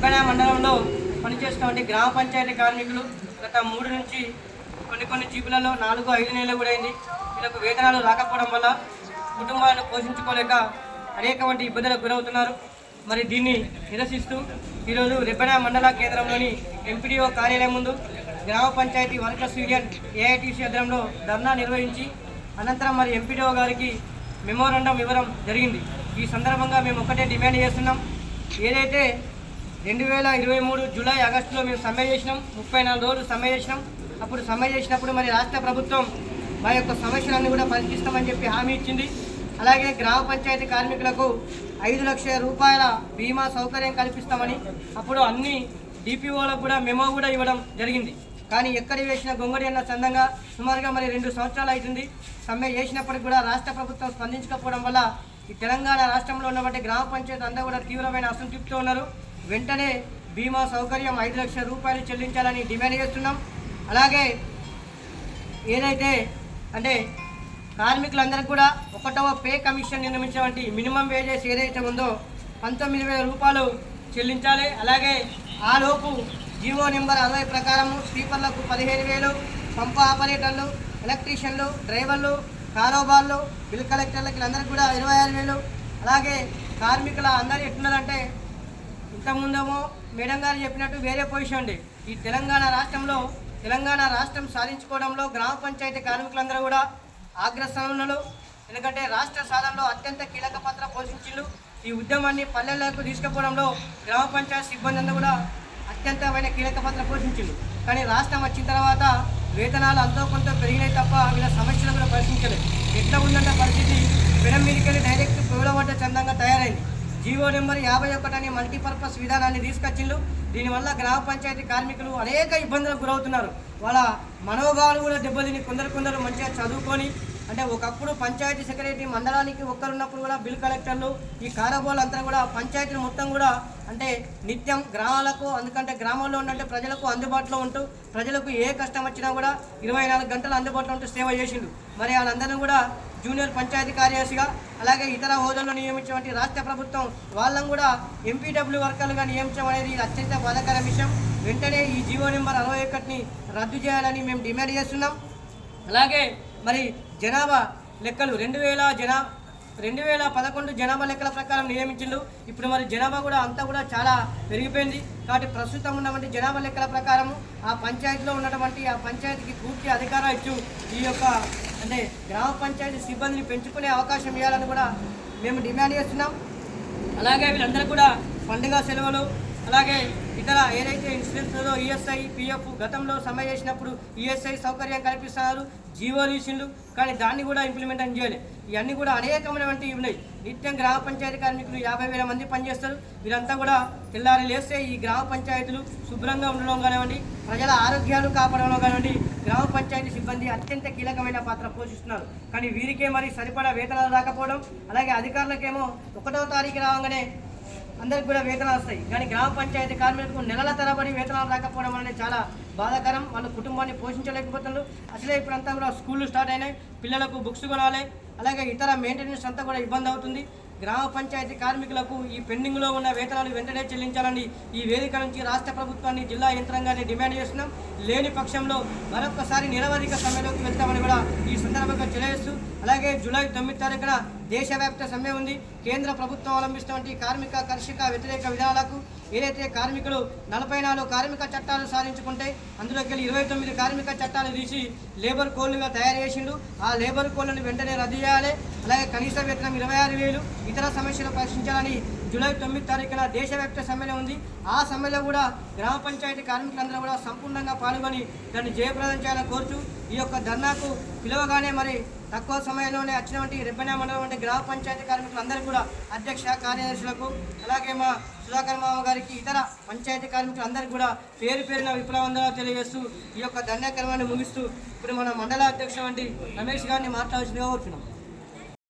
రెబ్బెన మండలంలో పనిచేస్తున్నటువంటి గ్రామ పంచాయతీ కార్మికులు గత మూడు నుంచి కొన్ని కొన్ని జీపులలో నాలుగు ఐదు నెలలు కూడా అయింది వీళ్ళకు వేతనాలు రాకపోవడం వల్ల కుటుంబాలను పోషించుకోలేక అనేక వంటి ఇబ్బందులకు గురవుతున్నారు. మరి దీన్ని నిరసిస్తూ ఈరోజు రెబ్బెన మండల కేంద్రంలోని ఎంపీడీఓ కార్యాలయం ముందు గ్రామ పంచాయతీ వర్కర్స్ యూనియన్ ఏఐటీసీ ఆధ్వర్యంలో ధర్నా నిర్వహించి అనంతరం మరి ఎంపీడీఓ గారికి మెమోరాండం ఇవ్వడం జరిగింది. ఈ సందర్భంగా మేము ఒకటే డిమాండ్ చేస్తున్నాం. ఏదైతే రెండు వేల ఇరవై మూడు జూలై ఆగస్టులో మేము సమ్మె చేసినాం. ముప్పై నాలుగు రోజులు సమ్మె చేసినాం. అప్పుడు సమ్మె చేసినప్పుడు మరి రాష్ట్ర ప్రభుత్వం మా యొక్క సమస్యలన్నీ కూడా పరిష్కరిస్తామని చెప్పి హామీ ఇచ్చింది. అలాగే గ్రామ పంచాయతీ కార్మికులకు ఐదు లక్షల రూపాయల బీమా సౌకర్యం కల్పిస్తామని అప్పుడు అన్ని డిపిఓలకు కూడా మెమో కూడా ఇవ్వడం జరిగింది. కానీ ఎక్కడ వేసిన గొంగడి అన్న చందంగా సుమారుగా మరి రెండు సంవత్సరాలు అవుతుంది. సమ్మె చేసినప్పటికి కూడా రాష్ట్ర ప్రభుత్వం స్పందించకపోవడం వల్ల ఈ తెలంగాణ రాష్ట్రంలో ఉన్నటువంటి గ్రామ పంచాయతీ అంతా కూడా తీవ్రమైన అసంతృప్తితో ఉన్నారు. వెంటనే బీమా సౌకర్యం ఐదు లక్షల రూపాయలు చెల్లించాలని డిమాండ్ చేస్తున్నాం. అలాగే ఏదైతే అంటే కార్మికులందరికీ కూడా ఒకటవ పే కమిషన్ నిర్మించినటువంటి మినిమం వేజెస్ ఏదైతే ఉందో పంతొమ్మిది వేల రూపాయలు చెల్లించాలి. అలాగే ఆ లోపు జీవో నెంబర్ అరవై ప్రకారము స్లీపర్లకు పదిహేను వేలు పంప ఆపరేటర్లు ఎలక్ట్రీషియన్లు డ్రైవర్లు కారోబార్లు బిల్ కలెక్టర్లకి అందరికీ కూడా ఇరవై ఆరు వేలు. అలాగే కార్మికుల అందరూ ఎట్లున్నదంటే ఇంతకుముందేమో మేడం గారు చెప్పినట్టు వేరే పొజిషన్ ఈ తెలంగాణ రాష్ట్రంలో తెలంగాణ రాష్ట్రం సాధించుకోవడంలో గ్రామ పంచాయతీ కార్మికులందరూ కూడా అగ్రస్థానంలో ఎందుకంటే రాష్ట్ర సాధనలో అత్యంత కీలక పాత్ర పోషించిండు ఈ ఉద్యమాన్ని పల్లెలకు తీసుకుపోవడంలో గ్రామ పంచాయతీ సిబ్బంది అందరూ కూడా అత్యంతమైన కీలక పాత్ర పోషించిండు కానీ రాష్ట్రం వచ్చిన తర్వాత వేతనాలు అంతో కొంత పెరిగినాయి తప్ప వీళ్ళ సమస్యలు కూడా పరిశీలించలేదు. ఎట్లా ఉందంటే పరిస్థితి పెనం మీదకెళ్ళి డైరెక్ట్ పొగలబడ్డ చందంగా తయారైంది. జీవో నెంబర్ యాభై ఒకటి అనే మల్టీపర్పస్ విధానాన్ని తీసుకొచ్చిండు దీనివల్ల గ్రామ పంచాయతీ కార్మికులు అనేక ఇబ్బందులకు గురవుతున్నారు. వాళ్ళ మనోభావాలు కూడా దెబ్బతిని కొందరు కొందరు మంచిగా చదువుకొని అంటే ఒకప్పుడు పంచాయతీ సెక్రటరీ మండలానికి ఒక్కరున్నప్పుడు కూడా బిల్ కలెక్టర్లు ఈ కారబోలు అంతా కూడా పంచాయతీలు మొత్తం కూడా అంటే నిత్యం గ్రామాలకు అందుకంటే గ్రామంలో ఉన్నట్టు ప్రజలకు అందుబాటులో ఉంటూ ప్రజలకు ఏ కష్టం వచ్చినా కూడా ఇరవై నాలుగు గంటలు అందుబాటులో ఉంటూ సేవ చేసిండు మరి వాళ్ళందరినీ కూడా జూనియర్ పంచాయతీ కార్యదర్శిగా అలాగే ఇతర హోదాల్లో నియమించినటువంటి రాష్ట్ర ప్రభుత్వం వాళ్ళని కూడా ఎంపీడబ్ల్యూ వర్కర్లుగా నియమించడం అనేది అత్యంత బాధాకర విషయం. వెంటనే ఈ జీవో నెంబర్ అరవై ఒకటిని రద్దు చేయాలని మేము డిమాండ్ చేస్తున్నాం. అలాగే మరి జనాభా లెక్కలు రెండు వేల జనా రెండు వేల పదకొండు జనాభా లెక్కల ప్రకారం నియమించిండు. ఇప్పుడు మరి జనాభా కూడా అంతా కూడా చాలా పెరిగిపోయింది. కాబట్టి ప్రస్తుతం ఉన్నటువంటి జనాభా లెక్కల ప్రకారం ఆ పంచాయతీలో ఉన్నటువంటి ఆ పంచాయతీకి పూర్తి అధికారం ఇచ్చు ఈ యొక్క అంటే గ్రామ పంచాయతీ సిబ్బందిని పెంచుకునే అవకాశం ఇవ్వాలని కూడా మేము డిమాండ్ చేస్తున్నాం. అలాగే వీళ్ళందరూ కూడా పండుగ సెలవులు అలాగే ఇతర ఏదైతే ఇన్సూరెన్స్ ఉందో ఈఎస్ఐ పిఎఫ్ గతంలో సమ్మె చేసినప్పుడు ఈఎస్ఐ సౌకర్యం కల్పిస్తున్నారు జీవో తీసిండు కానీ దాన్ని కూడా ఇంప్లిమెంట్ అని చేయలేదు ఇవన్నీ కూడా అనేకమైనటువంటి ఉన్నాయి. నిత్యం గ్రామ పంచాయతీ కార్మికులు యాభై వేల మంది పనిచేస్తారు. వీరంతా కూడా తెల్లారి లేస్తే ఈ గ్రామ పంచాయతీలు శుభ్రంగా ఉండడం కానివ్వండి ప్రజల ఆరోగ్యాలు కాపాడడం కానివ్వండి గ్రామ పంచాయతీ సిబ్బంది అత్యంత కీలకమైన పాత్ర పోషిస్తున్నారు. కానీ వీరికే మరి సరిపడా వేతనాలు రాకపోవడం అలాగే అధికారులకేమో ఒకటో తారీఖు రాగానే అందరికి కూడా వేతనాలు వస్తాయి. కానీ గ్రామ పంచాయతీ కార్మికులకు నెలల తరబడి వేతనాలు రాకపోవడం అనేది చాలా బాధాకరం. వాళ్ళ కుటుంబాన్ని పోషించలేకపోతున్నారు. అసలే ఇప్పుడంతా కూడా స్కూళ్ళు స్టార్ట్ అయినాయి. పిల్లలకు బుక్స్ కొనాలి. అలాగే ఇతర మెయింటెనెన్స్ అంతా కూడా ఇబ్బంది అవుతుంది. గ్రామ పంచాయతీ కార్మికులకు ఈ పెండింగ్లో ఉన్న వేతనాలు వెంటనే చెల్లించాలని ఈ వేదిక నుంచి రాష్ట్ర ప్రభుత్వాన్ని జిల్లా యంత్రాంగాన్ని డిమాండ్ చేస్తున్నాం. లేని పక్షంలో మరొకసారి నిరవధిక సమయంలోకి వెళ్తామని కూడా ఈ సందర్భంగా తెలియజేస్తూ అలాగే జూలై తొమ్మిది తారీఖున దేశవ్యాప్త సమ్మె ఉంది. కేంద్ర ప్రభుత్వం అవలంబిస్తున్నటువంటి కార్మిక కర్షక వ్యతిరేక విధానాలకు ఏదైతే కార్మికులు నలభై నాలుగు కార్మిక చట్టాలు సాధించుకుంటే అందులోకి వెళ్ళి ఇరవై తొమ్మిది కార్మిక చట్టాలు తీసి లేబర్ కోడ్లుగా తయారు చేసిండు. ఆ లేబర్ కోడ్లను వెంటనే రద్దు చేయాలి. అలాగే కనీస వేతనం ఇరవై ఆరు వేలు ఇతర సమస్యలు పరిశీలించాలని జూలై తొమ్మిది తారీఖున దేశవ్యాప్త సమ్మెలో ఉంది. ఆ సమ్మెలో కూడా గ్రామ పంచాయతీ కార్మికులందరూ కూడా సంపూర్ణంగా పాల్గొని దాన్ని జయప్రదం చేయాలని కోరుచు ఈ యొక్క ధర్నాకు పిలవగానే మరి తక్కువ సమయంలోనే వచ్చినటువంటి రెబ్బెన మండలం వంటి గ్రామ పంచాయతీ కార్మికులందరూ కూడా అధ్యక్ష కార్యదర్శులకు అలాగే మా సుధాకర్ మామ గారికి ఇతర పంచాయతీ కార్మికులందరికీ కూడా పేరు పేరున విప్లవందనాలు తెలియజేస్తూ ఈ యొక్క ధన్యకరమాన్ని ముగిస్తూ ఇప్పుడు మన మండల అధ్యక్షుడు వంటి రమేష్ గారిని మాట్లాడాల్సిందిగా కోరుతున్నాం